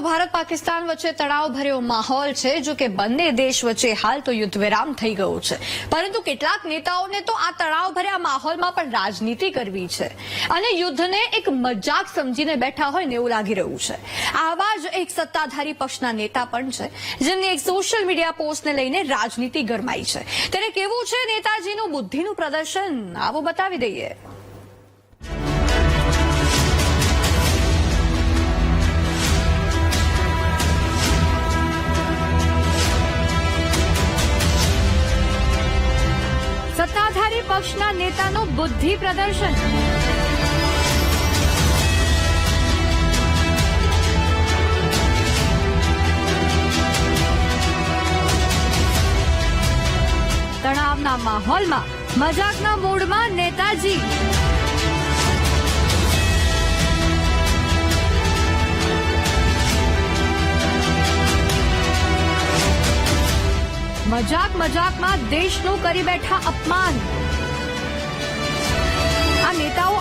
ભારત પાકિસ્તાન વચ્ચે તણાવ ભર્યો માહોલ છે, જો કે બંને દેશ વચ્ચે હાલ તો યુદ્ધ વિરામ થઈ ગયો છે. પરંતુ કેટલાક નેતાઓને તો આ તણાવ ભર્યા માહોલમાં પણ રાજનીતિ કરવી છે. અને યુદ્ધને એક મજાક સમજીને બેઠા હોય ને એવું લાગી રહ્યું છે. આવા જ એક સત્તાધારી પક્ષના નેતા પણ છે, જેમની એક સોશિયલ મીડિયા પોસ્ટને લઈને રાજનીતિ ગરમાઈ છે. ત્યારે કેવું છે નેતાજીનું બુદ્ધિનું પ્રદર્શન? આવો બતાવી દઈએ. પક્ષના નેતાનું બુદ્ધિ પ્રદર્શન. તણાવના માહોલમાં મજાકના મૂડમાં નેતાજી. મજાક મજાકમાં દેશનું કરી બેઠા અપમાન.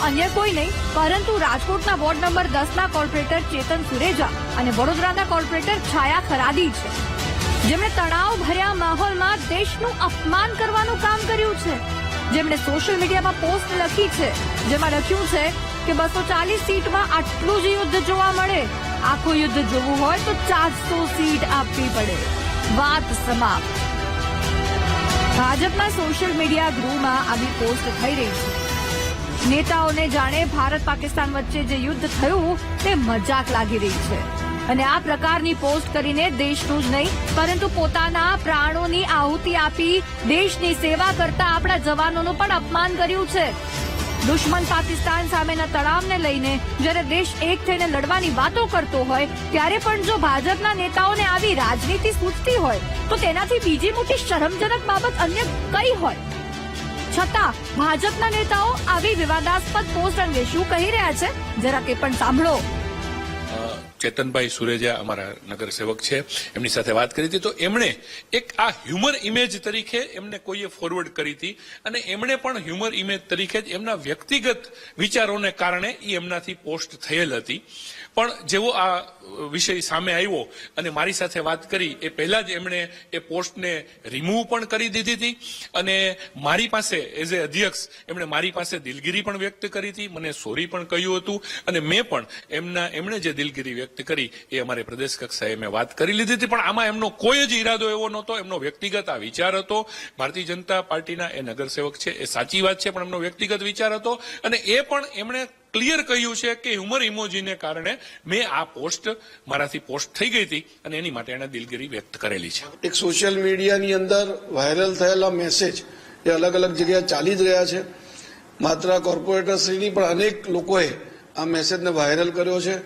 અન્ય કોઈ નહીં, પરંતુ રાજકોટના વોર્ડ નંબર દસના કોર્પોરેટર ચેતન સુરેજા અને વડોદરાના કોર્પોરેટર છાયા ખરાદી છે. જેમણે તણાવ ભર્યા માહોલમાં દેશનું અપમાન કરવાનું કામ કર્યું છે. જેમણે સોશિયલ મીડિયામાં પોસ્ટ લખી છે, જેમાં લખ્યું છે કે બસો ચાલીસ સીટમાં આટલું જ યુદ્ધ જોવા મળે. આખું યુદ્ધ જોવું હોય તો ચારસો સીટ આપવી પડે. વાત સમાપ્ત. ભાજપના સોશિયલ મીડિયા ગૃહમાં આવી પોસ્ટ થઈ રહી છે. નેતાઓને જાણે ભારત પાકિસ્તાન વચ્ચે જે યુદ્ધ થયું, તે મજાક લાગી રહી છે. અને આ પ્રકારની પોસ્ટ કરીને દેશનું જ નહીં, પરંતુ પોતાના પ્રાણોની આહુતિ આપી દેશની સેવા કરતા આપણા જવાનોનું પણ અપમાન કર્યું છે. દુશ્મન પાકિસ્તાન સામેના તણાવને લઈને જ્યારે દેશ એક થઈને લડવાની વાતો કરતો હોય, ત્યારે પણ જો ભાજપના નેતાઓને આવી રાજનીતિ સૂચતી હોય, તો તેનાથી બીજી મોટી શરમજનક બાબત અન્ય કઈ હોય? છતાં ભાજપના નેતાઓ આવી વિવાદાસ્પદ પોસ્ટ અંગે શું કહી રહ્યા છે? જરા કે પણ સાંભળો. ચેતનભાઈ સુરેજા અમારા નગરસેવક છે. એમની સાથે વાત કરી હતી. તો એમણે એક આ હ્યુમર ઇમેજ તરીકે એમને કોઈએ ફોરવર્ડ કરી હતી અને એમણે પણ હ્યુમર ઇમેજ તરીકે જ એમના વ્યક્તિગત વિચારોને કારણે એ એમનાથી પોસ્ટ થયેલ હતી. પણ જેવો આ વિષય સામે આવ્યો અને મારી સાથે વાત કરી, એ પહેલાં જ એમણે એ પોસ્ટને રિમૂવ પણ કરી દીધી હતી. અને મારી પાસે એઝ એ અધ્યક્ષ એમણે મારી પાસે દિલગીરી પણ વ્યક્ત કરી હતી. મને સોરી પણ કહ્યું હતું. અને મેં પણ એમના, એમણે જે દિલગીરી વ્યક્ત કરી, એ અમારે પ્રદેશ કક્ષાએ મેં વાત કરી લીધી હતી. પણ આમાં એમનો કોઈ જ ઈરાદો એવો નહોતો. એમનો વ્યક્તિગત આ વિચાર હતો. ભારતીય જનતા પાર્ટીના એ નગરસેવક છે, એ સાચી વાત છે, પણ એમનો વ્યક્તિગત વિચાર હતો. અને એ પણ એમણે ક્લિયર કહ્યું છે કે હ્યુમર ઇમોજીને કારણે મેં આ પોસ્ટ, મારાથી પોસ્ટ થઈ ગઈ હતી અને એની માટે એણે દિલગીરી વ્યક્ત કરેલી છે. એક સોશિયલ મીડિયાની અંદર વાયરલ થયેલા મેસેજ એ અલગ અલગ જગ્યાએ ચાલી જ રહ્યા છે. માત્ર કોર્પોરેટરશ્રીની પણ અનેક લોકોએ આ મેસેજને વાયરલ કર્યો છે.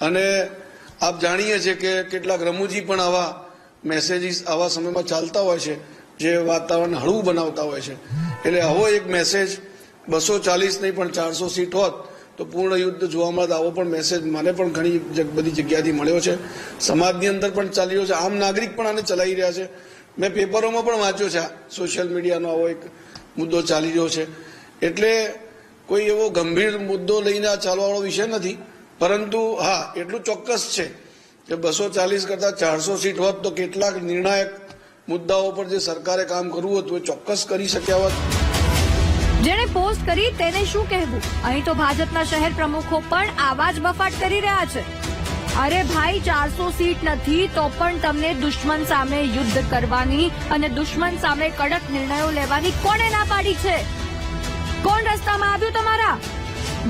અને આપ જાણીએ છીએ કે કેટલાક રમૂજી પણ આવા મેસેજીસ આવા સમયમાં ચાલતા હોય છે, જે વાતાવરણ હળવું બનાવતા હોય છે. એટલે આવો એક મેસેજ બસો ચાલીસ નહીં પણ ચારસો સીટ હોત, તો પૂર્ણ યુદ્ધ જોવા મળે આવો પણ મેસેજ મને પણ ઘણી બધી જગ્યાથી મળ્યો છે. સમાજની અંદર પણ ચાલી રહ્યો છે. આમ નાગરિક પણ આને ચલાવી રહ્યા છે. મેં પેપરોમાં પણ વાંચ્યો છે સોશિયલ મીડિયાનો આવો એક મુદ્દો ચાલી રહ્યો છે. એટલે કોઈ એવો ગંભીર મુદ્દો લઈને આ ચાલવાવાળો વિષય નથી. પરંતુ હા, એટલું ચોક્કસ છે કે બસો ચાલીસ કરતાં ચારસો સીટ હોત તો કેટલાક નિર્ણાયક મુદ્દાઓ પર જે સરકારે કામ કરવું હતું એ ચોક્કસ કરી શક્યા હોત. જેણે પોસ્ટ કરી તેને શું કહેવું? અહીં તો ભાજપના શહેર પ્રમુખો પણ આવા જ બફાટ કરી રહ્યા છે. અરે ભાઈ, ચારસો સીટ નથી તો પણ તમને દુશ્મન સામે યુદ્ધ કરવાની અને દુશ્મન સામે કડક નિર્ણયો લેવાની કોણે ના પાડી છે? કોણ રસ્તામાં આવ્યું તમારા?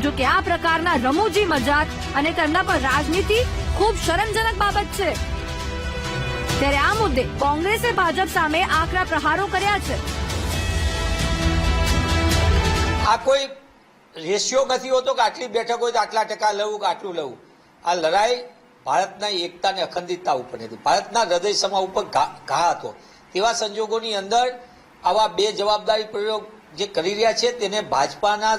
જો કે આ પ્રકારના રમૂજી મજાક અને તેમના પર રાજનીતિ ખૂબ શરમજનક બાબત છે. ત્યારે આ મુદ્દે કોંગ્રેસે ભાજપ સામે આકરા પ્રહારો કર્યા છે. આ કોઈ રેશિયો નથી હોતો કે આટલી બેઠક હોય તો આટલા ટકા લેવું કે આટલું લેવું આ લડાઈ ભારતના એકતા અને અખંડિતતા ઉપર હતી. ભારતના હૃદય સમા ઉપર ઘા હતો. તેવા સંજોગોની અંદર આવા બે જવાબદારી પ્રયોગ જે કરી રહ્યા છે તેને ભાજપાના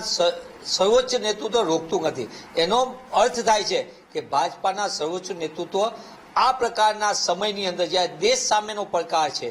સર્વોચ્ચ નેતૃત્વ રોકતું નથી. એનો અર્થ થાય છે કે ભાજપાના સર્વોચ્ચ નેતૃત્વ આ પ્રકારના સમયની અંદર જ્યારે દેશ સામેનો પડકાર છે,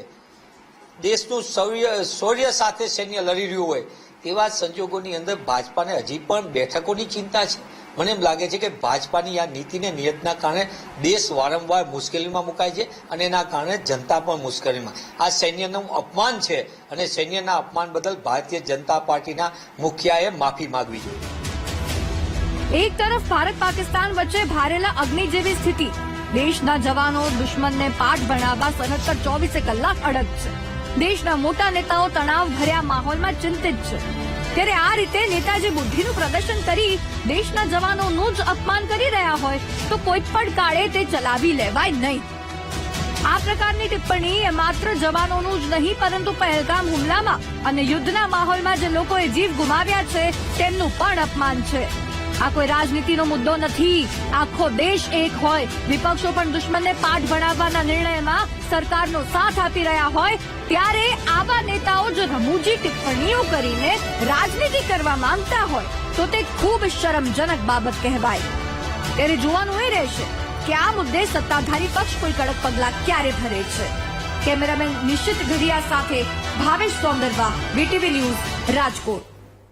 દેશનું શૌર્ય શૌર્ય સાથે સૈન્ય લડી રહ્યું હોય, તેવા સંજોગોની અંદર ભાજપાને હજી પણ બેઠકોની ચિંતા છે. મને એમ લાગે છે કે ભાજપાની આ નીતિને નિયતના કારણે દેશ વારંવાર મુશ્કેલીમાં મુકાય છે અને એના કારણે જનતા પણ મુશ્કેલીમાં. આ સૈન્યનું અપમાન છે અને સૈન્યના અપમાન બદલ ભારતીય જનતા પાર્ટીના મુખિયાએ માફી માંગવી જોઈએ એક તરફ ભારત પાકિસ્તાન વચ્ચે ભારેલા અગ્નિ જેવી સ્થિતિ. દેશના જવાનો દુશ્મનને પાઠ ભણાવવા સનતર ચોવીસે કલાક અડગ છે. દેશના મોટા નેતાઓ તણાવ ભર્યા માહોલમાં ચિંતિત છે. ત્યારે આ રીતે નેતાજી બુદ્ધિનું પ્રદર્શન કરી દેશના જવાનોનું જ અપમાન કરી રહ્યા હોય તો કોઈ પણ કાળે તે ચલાવી લેવાય નહીં. આ પ્રકારની ટિપ્પણી એ માત્ર જવાનોનું જ નહીં, પરંતુ પહેલગામ હુમલામાં અને યુદ્ધના માહોલમાં જે લોકોએ જીવ ગુમાવ્યા છે, તેમનું પણ અપમાન છે. આ કોઈ રાજનીતિનો મુદ્દો નથી. આખો દેશ એક હોય. વિપક્ષો પણ દુશ્મનને પાઠ ભણાવવાના નિર્ણયમાં સરકારનો સાથ આપી રહ્યા હોય, ત્યારે આવા નેતાઓ જો રમૂજી ટિપ્પણીઓ કરીને રાજનીતિ કરવા માંગતા હોય, તો તે ખૂબ શરમજનક બાબત કહેવાય. ત્યારે જોવાનું એ રહેશે કે આ મુદ્દે સત્તાધારી પક્ષ કોઈ કડક પગલા ક્યારે ભરે છે. કેમેરામેન નિશ્ચિત ઘડિયા સાથે ભાવેશ સોંદરવા વીટીવી ન્યૂઝ રાજકોટ.